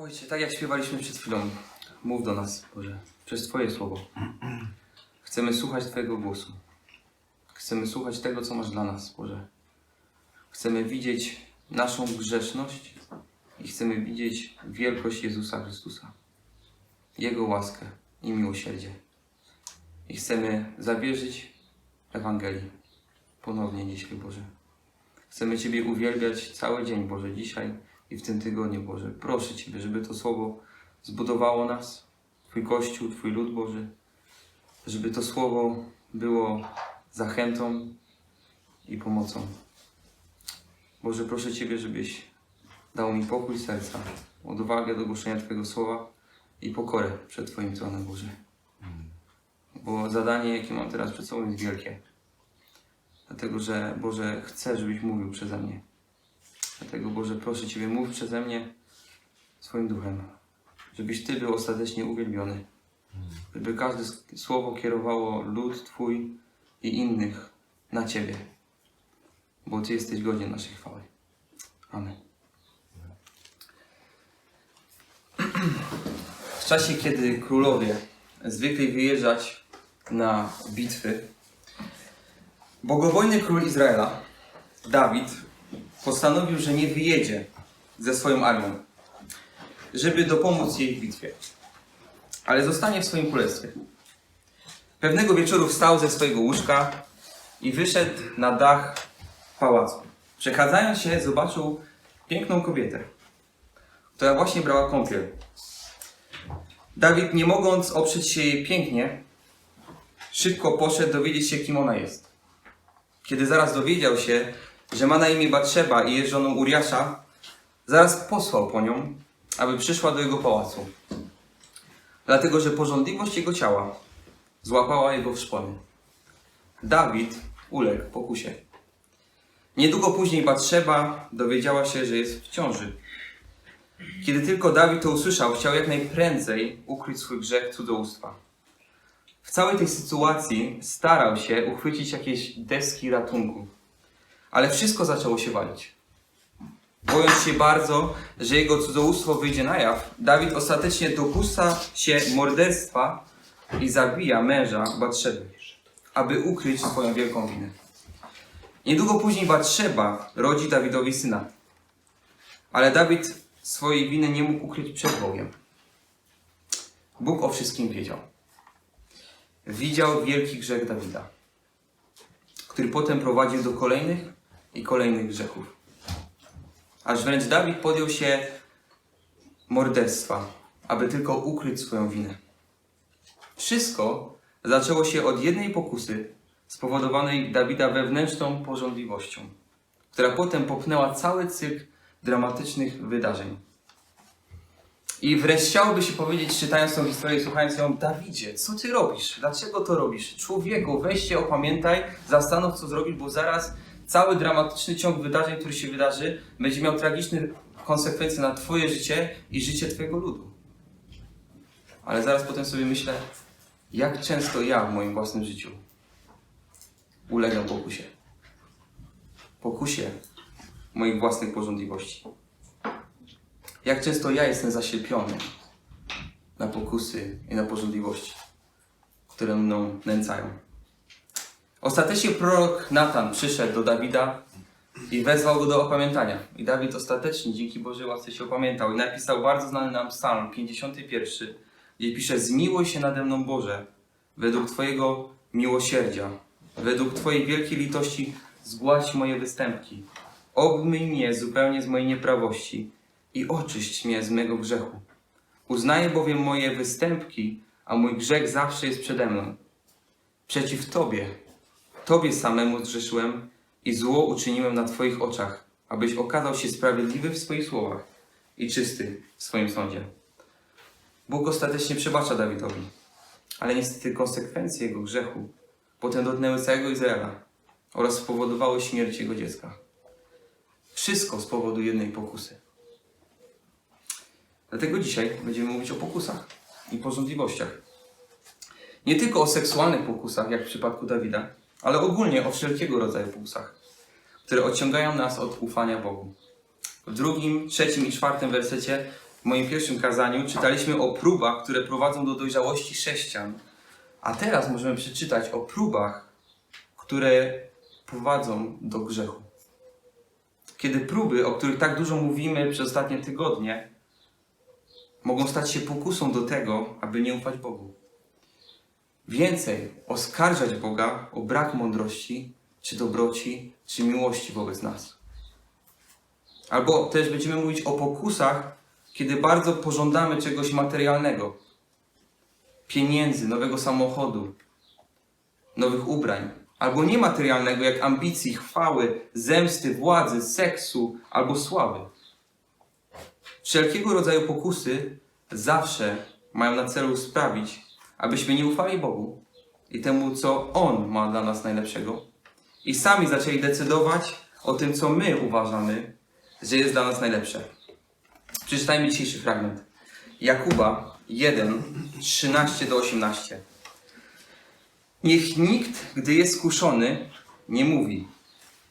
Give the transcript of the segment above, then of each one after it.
Ojcze, tak jak śpiewaliśmy przed chwilą, mów do nas, Boże, przez Twoje słowo. Chcemy słuchać Twojego głosu. Chcemy słuchać tego, co masz dla nas, Boże. Chcemy widzieć naszą grzeszność i chcemy widzieć wielkość Jezusa Chrystusa. Jego łaskę i miłosierdzie. I chcemy zawierzyć Ewangelii ponownie dzisiaj, Boże. Chcemy Ciebie uwielbiać cały dzień, Boże, dzisiaj i w tym tygodniu, Boże. Proszę Ciebie, żeby to słowo zbudowało nas, Twój Kościół, Twój lud, Boży. Żeby to słowo było zachętą i pomocą. Boże, proszę Ciebie, żebyś dał mi pokój serca, odwagę do głoszenia Twojego słowa i pokorę przed Twoim tronem, Boże. Bo zadanie, jakie mam teraz przed sobą, jest wielkie. Dlatego, że Boże, chcę, żebyś mówił przeze mnie. Dlatego, Boże, proszę Ciebie, mów przeze mnie swoim duchem, żebyś Ty był ostatecznie uwielbiony. Żeby każde słowo kierowało lud Twój i innych na Ciebie. Bo Ty jesteś godzien naszej chwały. Amen. W czasie, kiedy królowie zwykli wyjeżdżać na bitwy, bogobojny król Izraela, Dawid, postanowił, że nie wyjedzie ze swoją armią, żeby dopomóc jej w bitwie, ale zostanie w swoim królestwie. Pewnego wieczoru wstał ze swojego łóżka i wyszedł na dach pałacu. Przechadzając się, zobaczył piękną kobietę, która właśnie brała kąpiel. Dawid, nie mogąc oprzeć się jej pięknie, szybko poszedł dowiedzieć się, kim ona jest. Kiedy zaraz dowiedział się, że ma na imię Batrzeba i jest żoną Uriasza, zaraz posłał po nią, aby przyszła do jego pałacu. Dlatego, że porządliwość jego ciała złapała jego w szpony. Dawid uległ pokusie. Niedługo później Batrzeba dowiedziała się, że jest w ciąży. Kiedy tylko Dawid to usłyszał, chciał jak najprędzej ukryć swój grzech cudzołóstwa. W całej tej sytuacji starał się uchwycić jakieś deski ratunku. Ale wszystko zaczęło się walić. Bojąc się bardzo, że jego cudzołóstwo wyjdzie na jaw, Dawid ostatecznie dopuszcza się morderstwa i zabija męża Batrzeby, aby ukryć swoją wielką winę. Niedługo później Batrzeba rodzi Dawidowi syna. Ale Dawid swojej winy nie mógł ukryć przed Bogiem. Bóg o wszystkim wiedział. Widział wielki grzech Dawida, który potem prowadził do kolejnych i kolejnych grzechów. Aż wręcz Dawid podjął się morderstwa, aby tylko ukryć swoją winę. Wszystko zaczęło się od jednej pokusy spowodowanej Dawida wewnętrzną porządliwością, która potem popchnęła cały cykl dramatycznych wydarzeń. I wręcz chciałoby się powiedzieć, czytając tą historię słuchając ją, Dawidzie, co ty robisz? Dlaczego to robisz? Człowieku, weź się opamiętaj, zastanów, co zrobić, bo zaraz cały dramatyczny ciąg wydarzeń, który się wydarzy, będzie miał tragiczne konsekwencje na twoje życie i życie twojego ludu. Ale zaraz potem sobie myślę, jak często ja w moim własnym życiu ulegam pokusie. Pokusie moich własnych porządliwości. Jak często ja jestem zaślepiony na pokusy i na porządliwości, które mną nęcają. Ostatecznie prorok Natan przyszedł do Dawida i wezwał go do opamiętania. I Dawid ostatecznie, dzięki Bożej łasce, się opamiętał i napisał bardzo znany nam psalm 51, gdzie pisze Zmiłuj się nade mną Boże, według Twojego miłosierdzia, według Twojej wielkiej litości zgładź moje występki. Obmyj mnie zupełnie z mojej nieprawości i oczyść mnie z mego grzechu. Uznaję bowiem moje występki, a mój grzech zawsze jest przede mną. Przeciw Tobie, Tobie samemu zgrzeszyłem i zło uczyniłem na Twoich oczach, abyś okazał się sprawiedliwy w swoich słowach i czysty w swoim sądzie. Bóg ostatecznie przebacza Dawidowi, ale niestety konsekwencje jego grzechu potem dotknęły całego Izraela oraz spowodowały śmierć jego dziecka. Wszystko z powodu jednej pokusy. Dlatego dzisiaj będziemy mówić o pokusach i porządliwościach. Nie tylko o seksualnych pokusach, jak w przypadku Dawida, ale ogólnie o wszelkiego rodzaju pokusach, które odciągają nas od ufania Bogu. W drugim, trzecim i czwartym wersecie w moim pierwszym kazaniu czytaliśmy o próbach, które prowadzą do dojrzałości chrześcijan. A teraz możemy przeczytać o próbach, które prowadzą do grzechu. Kiedy próby, o których tak dużo mówimy przez ostatnie tygodnie, mogą stać się pokusą do tego, aby nie ufać Bogu. Więcej oskarżać Boga o brak mądrości, czy dobroci, czy miłości wobec nas. Albo też będziemy mówić o pokusach, kiedy bardzo pożądamy czegoś materialnego. Pieniędzy, nowego samochodu, nowych ubrań. Albo niematerialnego, jak ambicji, chwały, zemsty, władzy, seksu albo sławy. Wszelkiego rodzaju pokusy zawsze mają na celu sprawić, abyśmy nie ufali Bogu i temu, co On ma dla nas najlepszego, i sami zaczęli decydować o tym, co my uważamy, że jest dla nas najlepsze. Przeczytajmy dzisiejszy fragment. Jakuba 1, 13 do 18. Niech nikt, gdy jest kuszony, nie mówi: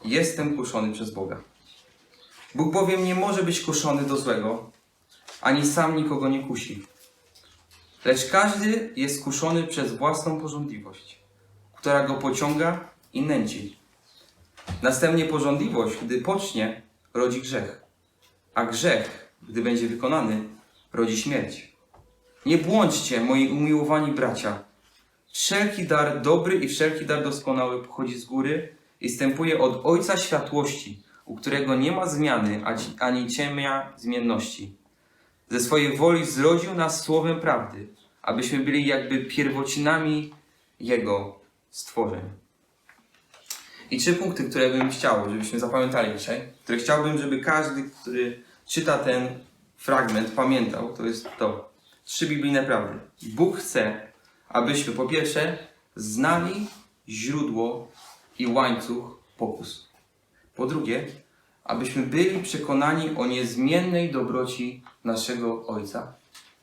Jestem kuszony przez Boga. Bóg bowiem nie może być kuszony do złego, ani sam nikogo nie kusi. Lecz każdy jest kuszony przez własną porządliwość, która go pociąga i nęci. Następnie porządliwość, gdy pocznie, rodzi grzech, a grzech, gdy będzie wykonany, rodzi śmierć. Nie błądźcie, moi umiłowani bracia. Wszelki dar dobry i wszelki dar doskonały pochodzi z góry i stępuje od Ojca Światłości, u którego nie ma zmiany ani ciemnia zmienności. Ze swojej woli zrodził nas słowem prawdy, abyśmy byli jakby pierwocinami Jego stworzeń. I trzy punkty, które bym chciał, żebyśmy zapamiętali dzisiaj, które chciałbym, żeby każdy, który czyta ten fragment, pamiętał, to jest to. Trzy biblijne prawdy. Bóg chce, abyśmy po pierwsze znali źródło i łańcuch pokus. Po drugie, abyśmy byli przekonani o niezmiennej dobroci naszego Ojca.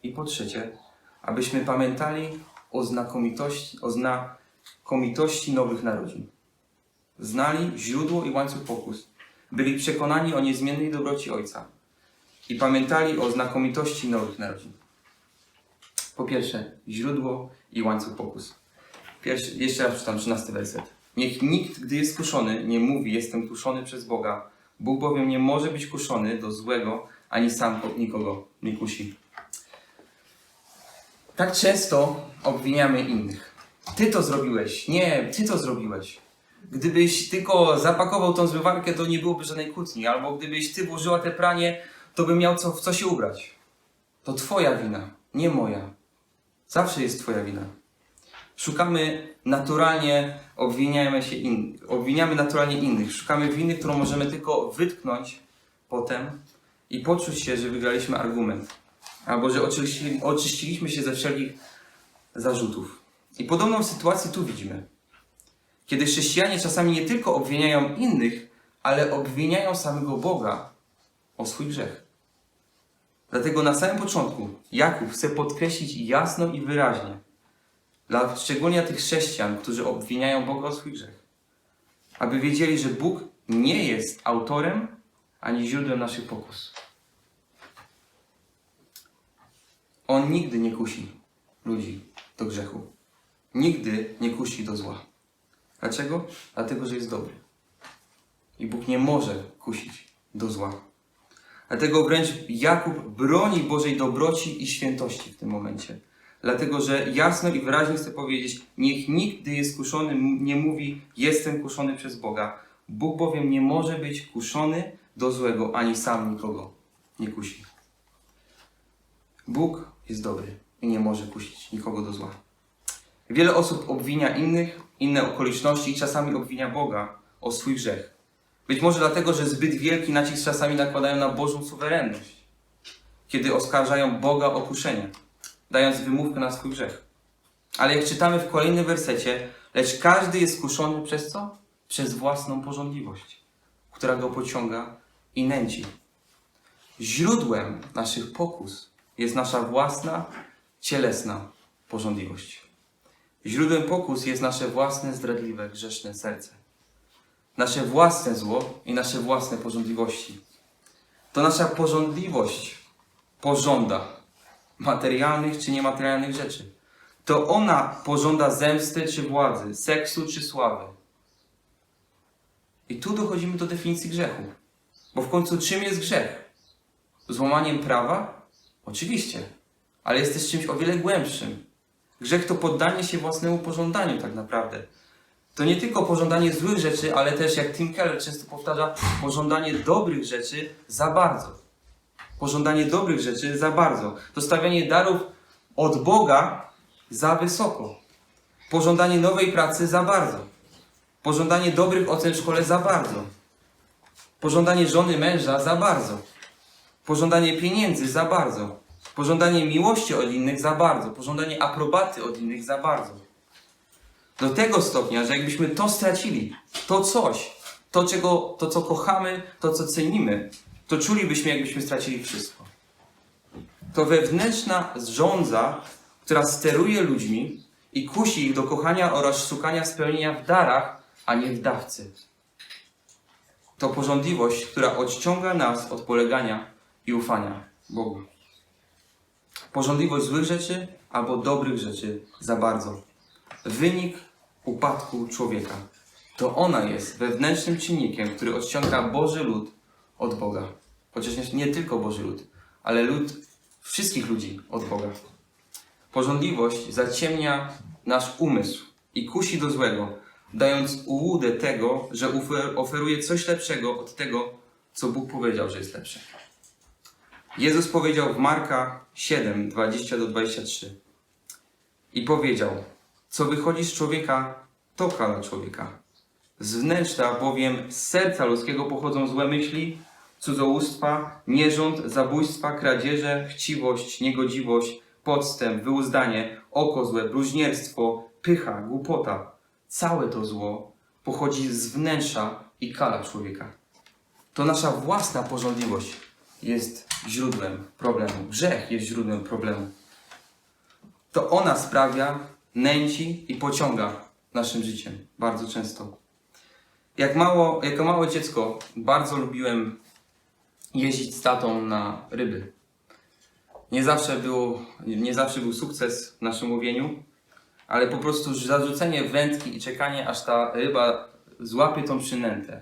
I po trzecie, abyśmy pamiętali o znakomitości, o znakomitości nowych narodzin. Znali źródło i łańcuch pokus. Byli przekonani o niezmiennej dobroci Ojca. I pamiętali o znakomitości nowych narodzin. Po pierwsze, źródło i łańcuch pokus. Pierwszy, jeszcze raz przeczytam 13 werset. Niech nikt, gdy jest kuszony, nie mówi, jestem kuszony przez Boga. Bóg bowiem nie może być kuszony do złego, ani sam nikogo nie kusi. Tak często obwiniamy innych. Ty to zrobiłeś. Nie, ty to zrobiłeś. Gdybyś tylko zapakował tą zmywarkę, to nie byłoby żadnej kłótni. Albo gdybyś ty włożyła te pranie, to bym miał co, w co się ubrać. To twoja wina, nie moja. Zawsze jest twoja wina. Szukamy naturalnie, obwiniamy się in, obwiniamy naturalnie innych. Szukamy winy, którą możemy tylko wytknąć potem i poczuć się, że wygraliśmy argument. Albo że oczyści, oczyściliśmy się ze wszelkich zarzutów. I podobną sytuację tu widzimy. Kiedy chrześcijanie czasami nie tylko obwiniają innych, ale obwiniają samego Boga o swój grzech. Dlatego na samym początku Jakub chce podkreślić jasno i wyraźnie, dla szczególnie tych chrześcijan, którzy obwiniają Boga o swój grzech, aby wiedzieli, że Bóg nie jest autorem ani źródłem naszych pokus. On nigdy nie kusi ludzi do grzechu. Nigdy nie kusi do zła. Dlaczego? Dlatego, że jest dobry. I Bóg nie może kusić do zła. Dlatego wręcz Jakub broni Bożej dobroci i świętości w tym momencie. Dlatego, że jasno i wyraźnie chce powiedzieć, niech nikt, gdy jest kuszony, nie mówi, jestem kuszony przez Boga. Bóg bowiem nie może być kuszony do złego, ani sam nikogo nie kusi. Bóg jest dobry i nie może kusić nikogo do zła. Wiele osób obwinia innych, inne okoliczności i czasami obwinia Boga o swój grzech. Być może dlatego, że zbyt wielki nacisk czasami nakładają na Bożą suwerenność, kiedy oskarżają Boga o kuszenie, dając wymówkę na swój grzech. Ale jak czytamy w kolejnym wersecie, lecz każdy jest kuszony przez co? Przez własną porządliwość, która go pociąga i nęci. Źródłem naszych pokus jest nasza własna, cielesna porządliwość. Źródłem pokus jest nasze własne, zdradliwe, grzeszne serce. Nasze własne zło i nasze własne porządliwości. To nasza porządliwość pożąda materialnych czy niematerialnych rzeczy. To ona pożąda zemsty czy władzy, seksu czy sławy. I tu dochodzimy do definicji grzechu. Bo w końcu czym jest grzech? Złamaniem prawa? Oczywiście. Ale jest też czymś o wiele głębszym. Grzech to poddanie się własnemu pożądaniu tak naprawdę. To nie tylko pożądanie złych rzeczy, ale też, jak Tim Keller często powtarza, pożądanie dobrych rzeczy za bardzo. Pożądanie dobrych rzeczy za bardzo. To stawianie darów od Boga za wysoko. Pożądanie nowej pracy za bardzo. Pożądanie dobrych ocen w szkole za bardzo. Pożądanie żony męża za bardzo. Pożądanie pieniędzy za bardzo. Pożądanie miłości od innych za bardzo. Pożądanie aprobaty od innych za bardzo. Do tego stopnia, że jakbyśmy to stracili, to coś, to, czego, to co kochamy, to co cenimy, to czulibyśmy, jakbyśmy stracili wszystko. To wewnętrzna żądza, która steruje ludźmi i kusi ich do kochania oraz szukania spełnienia w darach, a nie w dawcy. To porządliwość, która odciąga nas od polegania i ufania Bogu. Porządliwość złych rzeczy albo dobrych rzeczy za bardzo. Wynik upadku człowieka. To ona jest wewnętrznym czynnikiem, który odciąga Boży lud od Boga. Chociaż nie, tylko Boży lud, ale lud wszystkich ludzi od Boga. Porządliwość zaciemnia nasz umysł i kusi do złego, dając ułudę tego, że ofer- oferuje coś lepszego od tego, co Bóg powiedział, że jest lepsze. Jezus powiedział w Marka 7, 20-23 i powiedział, co wychodzi z człowieka, to kala człowieka. Z wnętrza bowiem z serca ludzkiego pochodzą złe myśli, cudzołóstwa, nierząd, zabójstwa, kradzieże, chciwość, niegodziwość, podstęp, wyuzdanie, oko złe, bluźnierstwo, pycha, głupota. Całe to zło pochodzi z wnętrza i kala człowieka. To nasza własna porządliwość jest źródłem problemu. Grzech jest źródłem problemu. To ona sprawia, nęci i pociąga naszym życiem bardzo często. Jak mało, jako małe dziecko bardzo lubiłem jeździć z tatą na ryby. Nie zawsze, było, nie zawsze był sukces w naszym łowieniu, ale po prostu zarzucenie wędki i czekanie, aż ta ryba złapie tą przynętę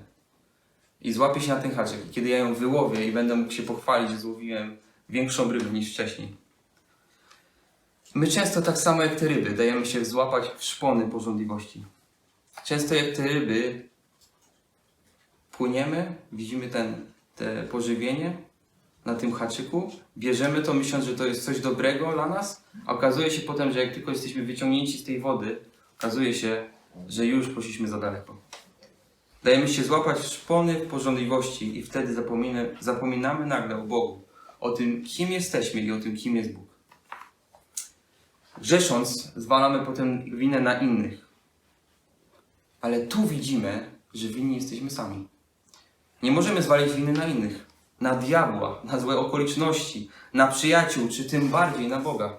i złapie się na ten haczyk. Kiedy ja ją wyłowię i będę mógł się pochwalić, że złowiłem większą rybę niż wcześniej. My często tak samo jak te ryby dajemy się złapać w szpony porządliwości. Często jak te ryby płyniemy, widzimy ten, te pożywienie na tym haczyku, bierzemy to myśląc, że to jest coś dobrego dla nas, a okazuje się potem, że jak tylko jesteśmy wyciągnięci z tej wody, okazuje się, że już poszliśmy za daleko. Dajemy się złapać w szpony w porządliwości i wtedy zapominamy, zapominamy nagle o Bogu, o tym, kim jesteśmy i o tym, kim jest Bóg. Grzesząc, zwalamy potem winę na innych. Ale tu widzimy, że winni jesteśmy sami. Nie możemy zwalić winy na innych, na diabła, na złe okoliczności, na przyjaciół, czy tym bardziej na Boga.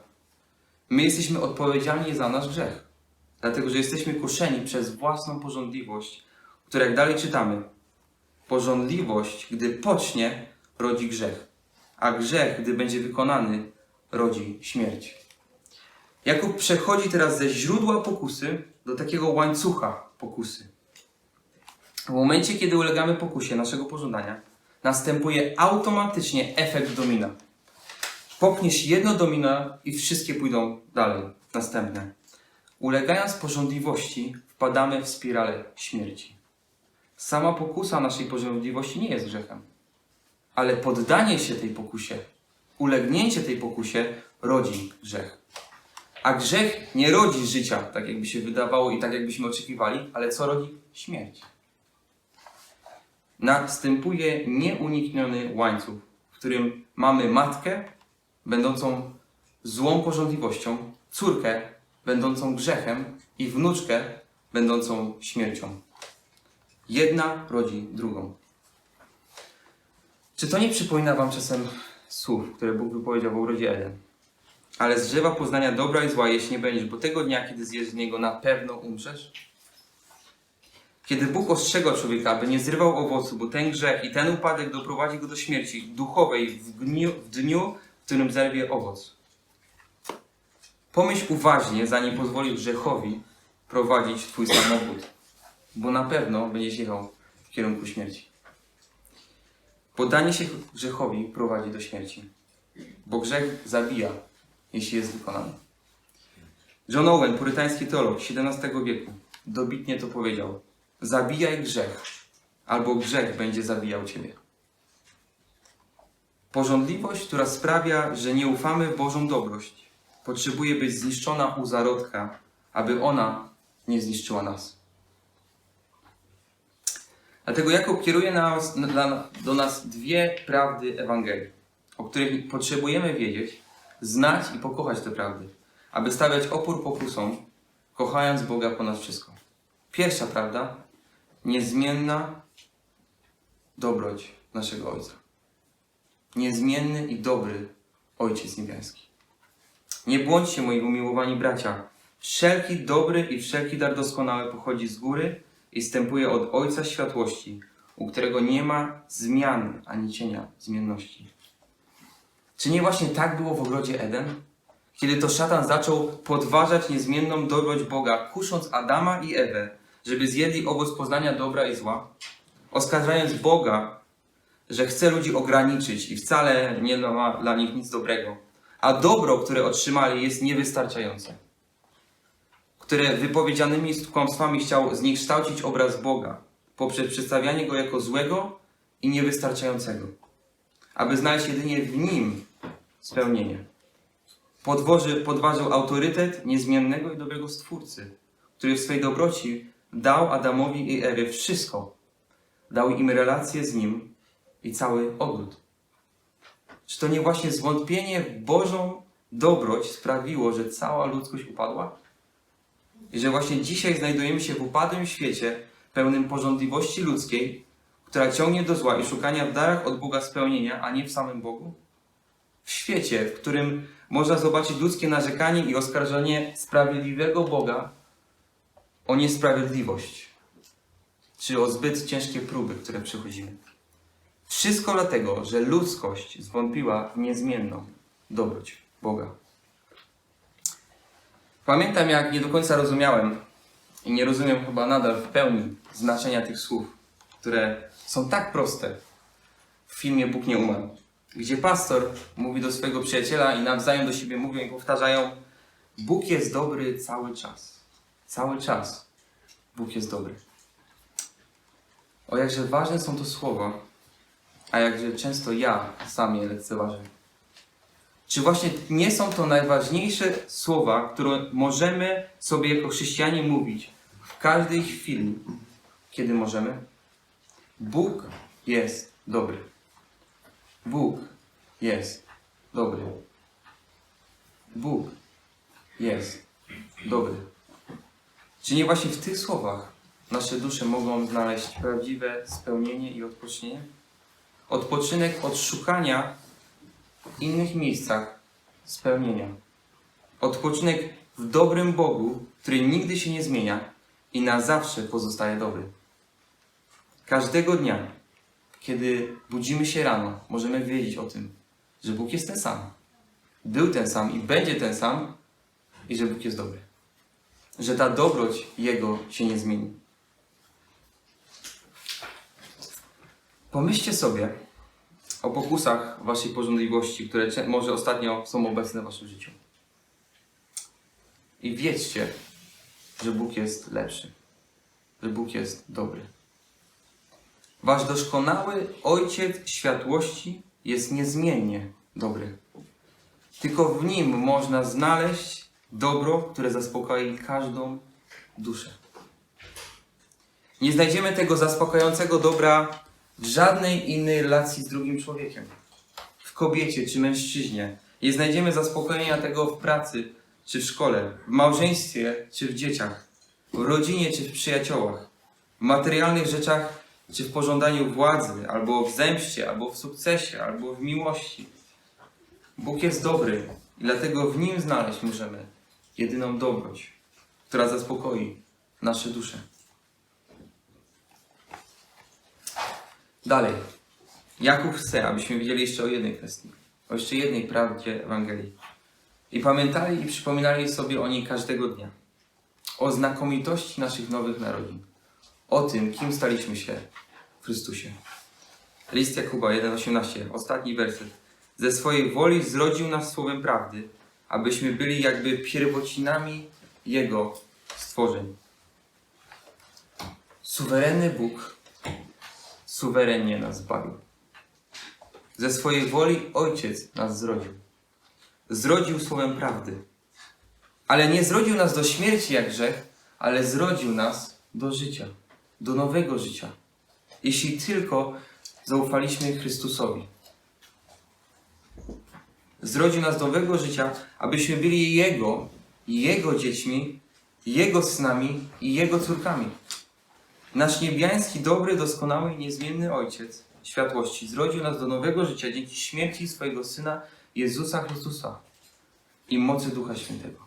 My jesteśmy odpowiedzialni za nasz grzech, dlatego że jesteśmy kuszeni przez własną porządliwość, która, jak dalej czytamy, porządliwość, gdy pocznie, rodzi grzech, a grzech, gdy będzie wykonany, rodzi śmierć. Jakub przechodzi teraz ze źródła pokusy do takiego łańcucha pokusy. W momencie, kiedy ulegamy pokusie naszego pożądania, następuje automatycznie efekt domina. Popniesz jedno domino i wszystkie pójdą dalej, następne. Ulegając pożądliwości, wpadamy w spiralę śmierci. Sama pokusa naszej pożądliwości nie jest grzechem, ale poddanie się tej pokusie, ulegnięcie tej pokusie rodzi grzech. A grzech nie rodzi życia, tak jakby się wydawało i tak jakbyśmy oczekiwali, ale co rodzi? Śmierć. Następuje nieunikniony łańcuch, w którym mamy matkę, będącą złą porządliwością, córkę, będącą grzechem i wnuczkę, będącą śmiercią. Jedna rodzi drugą. Czy to nie przypomina Wam czasem słów, które Bóg wypowiedział w ogrodzie Eden? Ale z drzewa poznania dobra i zła jeść nie będziesz, bo tego dnia, kiedy zjesz z niego, na pewno umrzesz. Kiedy Bóg ostrzegał człowieka, aby nie zrywał owocu, bo ten grzech i ten upadek doprowadzi go do śmierci duchowej w dniu, w dniu którym zerwie owoc. Pomyśl uważnie, zanim pozwolisz grzechowi prowadzić twój samochód, bo na pewno będziesz jechał w kierunku śmierci. Poddanie się grzechowi prowadzi do śmierci, bo grzech zabija, jeśli jest wykonany. John Owen, purytański teolog XVII wieku, dobitnie to powiedział. Zabijaj grzech, albo grzech będzie zabijał ciebie. Porządliwość, która sprawia, że nie ufamy w Bożą dobrość, potrzebuje być zniszczona u zarodka, aby ona nie zniszczyła nas. Dlatego Jakub kieruje nas, do nas dwie prawdy Ewangelii, o których potrzebujemy wiedzieć, znać i pokochać te prawdy, aby stawiać opór pokusom, kochając Boga ponad wszystko. Pierwsza prawda, niezmienna dobroć naszego Ojca. Niezmienny i dobry Ojciec Niebiański. Nie błądźcie, moi umiłowani bracia. Wszelki dobry i wszelki dar doskonały pochodzi z góry i stępuje od Ojca światłości, u którego nie ma zmiany ani cienia zmienności. Czy nie właśnie tak było w ogrodzie Eden? Kiedy to szatan zaczął podważać niezmienną dobroć Boga, kusząc Adama i Ewę, żeby zjedli owoc poznania dobra i zła, oskarżając Boga, że chce ludzi ograniczyć i wcale nie ma dla nich nic dobrego, a dobro, które otrzymali, jest niewystarczające, które wypowiedzianymi kłamstwami chciał zniekształcić obraz Boga poprzez przedstawianie go jako złego i niewystarczającego, aby znaleźć jedynie w nim spełnienie. Podwoży, podważył autorytet niezmiennego i dobrego Stwórcy, który w swej dobroci dał Adamowi i Ewie wszystko. Dał im relację z nim i cały ogród. Czy to nie właśnie zwątpienie w Bożą dobroć sprawiło, że cała ludzkość upadła? I że właśnie dzisiaj znajdujemy się w upadłym świecie, pełnym porządliwości ludzkiej, która ciągnie do zła i szukania w darach od Boga spełnienia, a nie w samym Bogu? W świecie, w którym można zobaczyć ludzkie narzekanie i oskarżanie sprawiedliwego Boga o niesprawiedliwość, czy o zbyt ciężkie próby, które przychodzimy. Wszystko dlatego, że ludzkość zwątpiła w niezmienną dobroć Boga. Pamiętam, jak nie do końca rozumiałem i nie rozumiem chyba nadal w pełni znaczenia tych słów, które są tak proste w filmie Bóg nie umarł, gdzie pastor mówi do swojego przyjaciela i nawzajem do siebie mówią i powtarzają Bóg jest dobry cały czas. Cały czas Bóg jest dobry. O jakże ważne są to słowa, a jakże często ja sam je lekceważę. Czy właśnie nie są to najważniejsze słowa, które możemy sobie jako chrześcijanie mówić w każdej chwili, kiedy możemy? Bóg jest dobry. Bóg jest dobry. Bóg jest dobry. Czy nie właśnie w tych słowach nasze dusze mogą znaleźć prawdziwe spełnienie i odpocznienie? Odpoczynek od szukania w innych miejscach spełnienia. Odpoczynek w dobrym Bogu, który nigdy się nie zmienia i na zawsze pozostaje dobry. Każdego dnia, kiedy budzimy się rano, możemy wiedzieć o tym, że Bóg jest ten sam. Był ten sam i będzie ten sam, i że Bóg jest dobry. Że ta dobroć Jego się nie zmieni. Pomyślcie sobie o pokusach waszej porządliwości, które może ostatnio są obecne w waszym życiu. I wiedzcie, że Bóg jest lepszy, że Bóg jest dobry. Wasz doskonały Ojciec światłości jest niezmiennie dobry. Tylko w Nim można znaleźć dobro, które zaspokoi każdą duszę. Nie znajdziemy tego zaspokającego dobra w żadnej innej relacji z drugim człowiekiem. W kobiecie czy mężczyźnie. Nie znajdziemy zaspokojenia tego w pracy czy w szkole, w małżeństwie czy w dzieciach, w rodzinie czy w przyjaciołach, w materialnych rzeczach czy w pożądaniu władzy, albo w zemście, albo w sukcesie, albo w miłości. Bóg jest dobry i dlatego w Nim znaleźć możemy jedyną dobroć, która zaspokoi nasze dusze. Dalej. Jakub chce, abyśmy wiedzieli jeszcze o jednej kwestii. o jeszcze jednej prawdzie Ewangelii. I pamiętali i przypominali sobie o niej każdego dnia. O znakomitości naszych nowych narodzin. O tym, kim staliśmy się w Chrystusie. List Jakuba 1,18, ostatni werset. Ze swojej woli zrodził nas słowem prawdy, abyśmy byli jakby pierwocinami Jego stworzeń. Suwerenny Bóg suwerennie nas zbawił. Ze swojej woli Ojciec nas zrodził. Zrodził słowem prawdy. Ale nie zrodził nas do śmierci jak grzech, ale zrodził nas do życia, do nowego życia. Jeśli tylko zaufaliśmy Chrystusowi. Zrodził nas do nowego życia, abyśmy byli Jego, Jego dziećmi, Jego synami i Jego córkami. Nasz niebiański, dobry, doskonały i niezmienny Ojciec światłości zrodził nas do nowego życia dzięki śmierci swojego Syna Jezusa Chrystusa i mocy Ducha Świętego.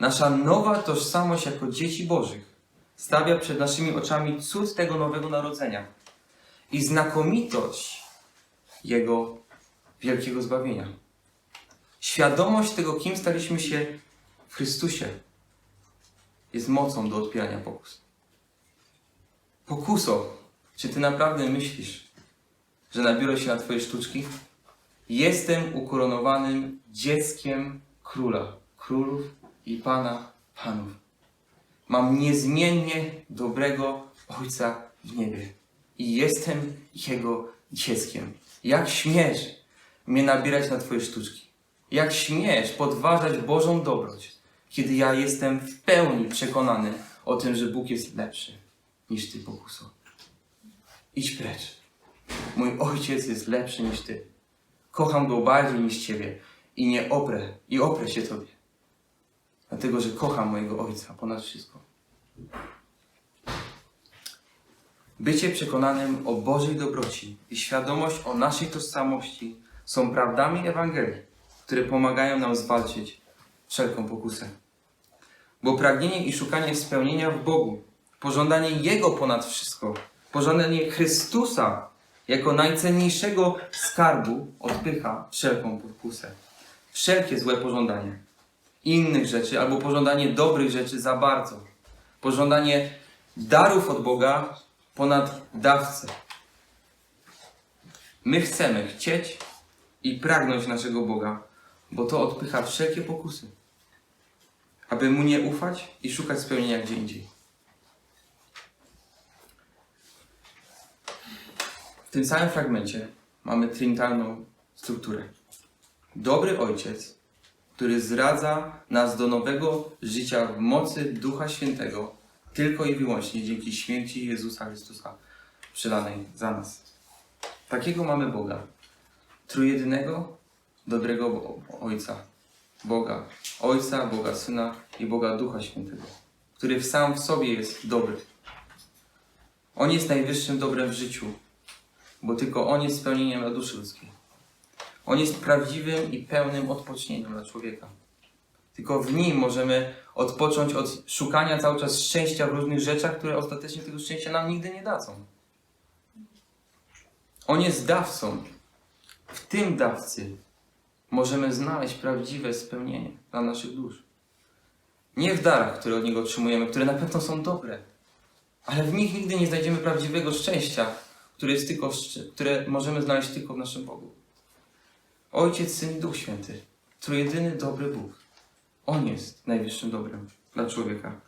Nasza nowa tożsamość jako dzieci Bożych stawia przed naszymi oczami cud tego nowego narodzenia i znakomitość Jego wielkiego zbawienia. Świadomość tego, kim staliśmy się w Chrystusie, jest mocą do odpierania pokus. Pokuso, czy ty naprawdę myślisz, że nabiorę się na twoje sztuczki? Jestem ukoronowanym dzieckiem króla, królów i pana panów. Mam niezmiennie dobrego Ojca w niebie i jestem Jego dzieckiem. Jak śmiesz mnie nabierać na Twoje sztuczki? Jak śmiesz podważać Bożą dobroć, kiedy ja jestem w pełni przekonany o tym, że Bóg jest lepszy niż Ty, pokuso? Idź precz. Mój Ojciec jest lepszy niż Ty. Kocham Go bardziej niż Ciebie i nie oprę, i oprę się Tobie. Dlatego, że kocham mojego Ojca ponad wszystko. Bycie przekonanym o Bożej dobroci i świadomość o naszej tożsamości są prawdami Ewangelii, które pomagają nam zwalczyć wszelką pokusę. Bo pragnienie i szukanie spełnienia w Bogu, pożądanie Jego ponad wszystko, pożądanie Chrystusa jako najcenniejszego skarbu odpycha wszelką pokusę. Wszelkie złe pożądanie innych rzeczy albo pożądanie dobrych rzeczy za bardzo. Pożądanie darów od Boga ponad dawcę. My chcemy chcieć i pragnąć naszego Boga, bo to odpycha wszelkie pokusy, aby Mu nie ufać i szukać spełnienia gdzie indziej. W tym samym fragmencie mamy trinitarną strukturę. Dobry Ojciec który zdradza nas do nowego życia w mocy Ducha Świętego, tylko i wyłącznie dzięki śmierci Jezusa Chrystusa przelanej za nas. Takiego mamy Boga, trójjedynego, dobrego Ojca, Boga, Ojca, Boga Syna i Boga Ducha Świętego, który sam w sobie jest dobry. On jest najwyższym dobrem w życiu, bo tylko On jest spełnieniem dla duszy ludzkiej. On jest prawdziwym i pełnym odpocznieniem dla człowieka. Tylko w nim możemy odpocząć od szukania cały czas szczęścia w różnych rzeczach, które ostatecznie tego szczęścia nam nigdy nie dadzą. On jest dawcą. W tym dawcy możemy znaleźć prawdziwe spełnienie dla naszych dusz. Nie w darach, które od Niego otrzymujemy, które na pewno są dobre, ale w nich nigdy nie znajdziemy prawdziwego szczęścia, które, jest tylko, które możemy znaleźć tylko w naszym Bogu. Ojciec, Syn i Duch Święty. Trójjedyny dobry Bóg. On jest najwyższym dobrem dla człowieka.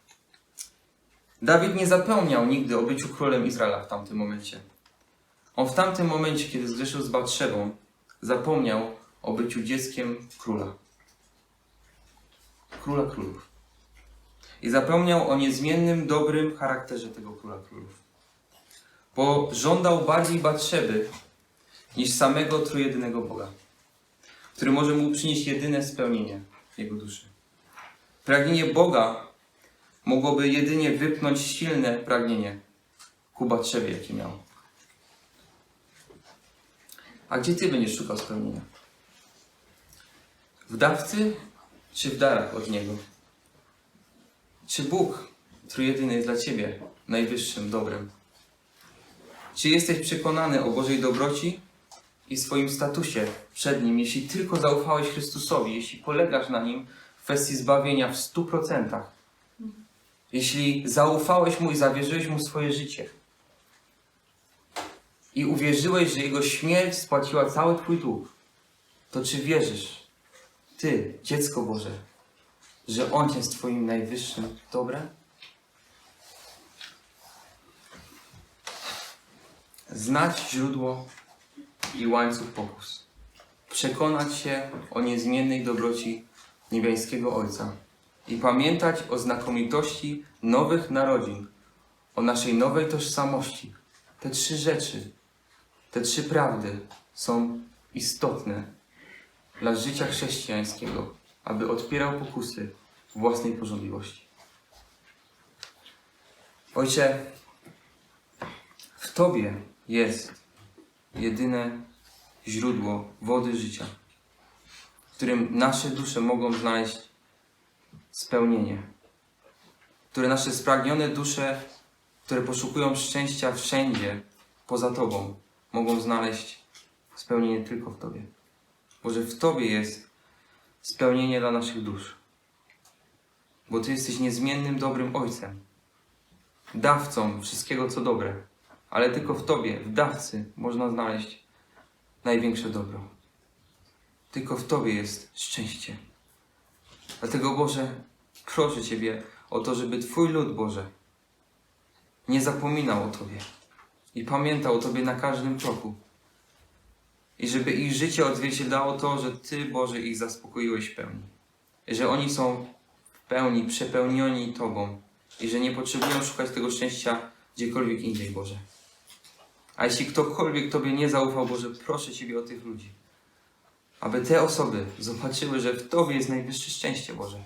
Dawid nie zapomniał nigdy o byciu królem Izraela w tamtym momencie. On w tamtym momencie, kiedy zgrzeszył z Batrzebą, zapomniał o byciu dzieckiem króla. Króla królów. I zapomniał o niezmiennym, dobrym charakterze tego króla królów. Bo żądał bardziej Batrzeby niż samego trójjedynego Boga który może mu przynieść jedyne spełnienie jego duszy. Pragnienie Boga mogłoby jedynie wypnąć silne pragnienie ku Batrzebie, jakie miał. A gdzie ty będziesz szukał spełnienia? W dawcy czy w darach od Niego? Czy Bóg, trójjedyny, jest dla ciebie najwyższym dobrem? Czy jesteś przekonany o Bożej dobroci i swoim statusie przed Nim, jeśli tylko zaufałeś Chrystusowi, jeśli polegasz na Nim w kwestii zbawienia w stu procentach, jeśli zaufałeś Mu i zawierzyłeś Mu swoje życie i uwierzyłeś, że Jego śmierć spłaciła cały Twój dług, to czy wierzysz, Ty, dziecko Boże, że On jest Twoim najwyższym dobrem? Znać źródło i łańcuch pokus. Przekonać się o niezmiennej dobroci niebiańskiego Ojca i pamiętać o znakomitości nowych narodzin, o naszej nowej tożsamości. Te trzy rzeczy, te trzy prawdy są istotne dla życia chrześcijańskiego, aby odpierał pokusy własnej porządliwości. Ojcze, w Tobie jest jedyne źródło wody życia, w którym nasze dusze mogą znaleźć spełnienie, które nasze spragnione dusze, które poszukują szczęścia wszędzie poza Tobą, mogą znaleźć spełnienie tylko w Tobie. Boże, w Tobie jest spełnienie dla naszych dusz, bo Ty jesteś niezmiennym dobrym Ojcem, dawcą wszystkiego, co dobre ale tylko w Tobie, w dawcy, można znaleźć największe dobro. Tylko w Tobie jest szczęście. Dlatego, Boże, proszę Ciebie o to, żeby Twój lud, Boże, nie zapominał o Tobie i pamiętał o Tobie na każdym kroku. I żeby ich życie odzwierciedlało to, że Ty, Boże, ich zaspokoiłeś w pełni. Że oni są w pełni przepełnioni Tobą i że nie potrzebują szukać tego szczęścia gdziekolwiek indziej, Boże. A jeśli ktokolwiek Tobie nie zaufał, Boże, proszę Ciebie o tych ludzi. Aby te osoby zobaczyły, że w Tobie jest najwyższe szczęście, Boże.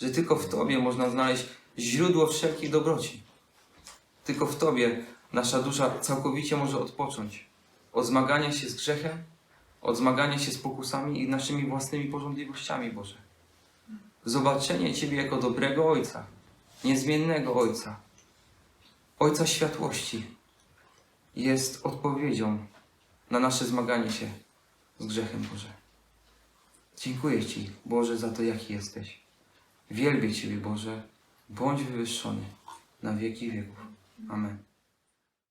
Że tylko w Tobie można znaleźć źródło wszelkiej dobroci. Tylko w Tobie nasza dusza całkowicie może odpocząć od zmagania się z grzechem, od zmagania się z pokusami i naszymi własnymi porządliwościami, Boże. Zobaczenie Ciebie jako dobrego Ojca, niezmiennego Ojca, Ojca światłości jest odpowiedzią na nasze zmaganie się z grzechem Boże. Dziękuję Ci, Boże, za to, jaki jesteś. Wielbię Ciebie, Boże. Bądź wywyższony na wieki wieków. Amen.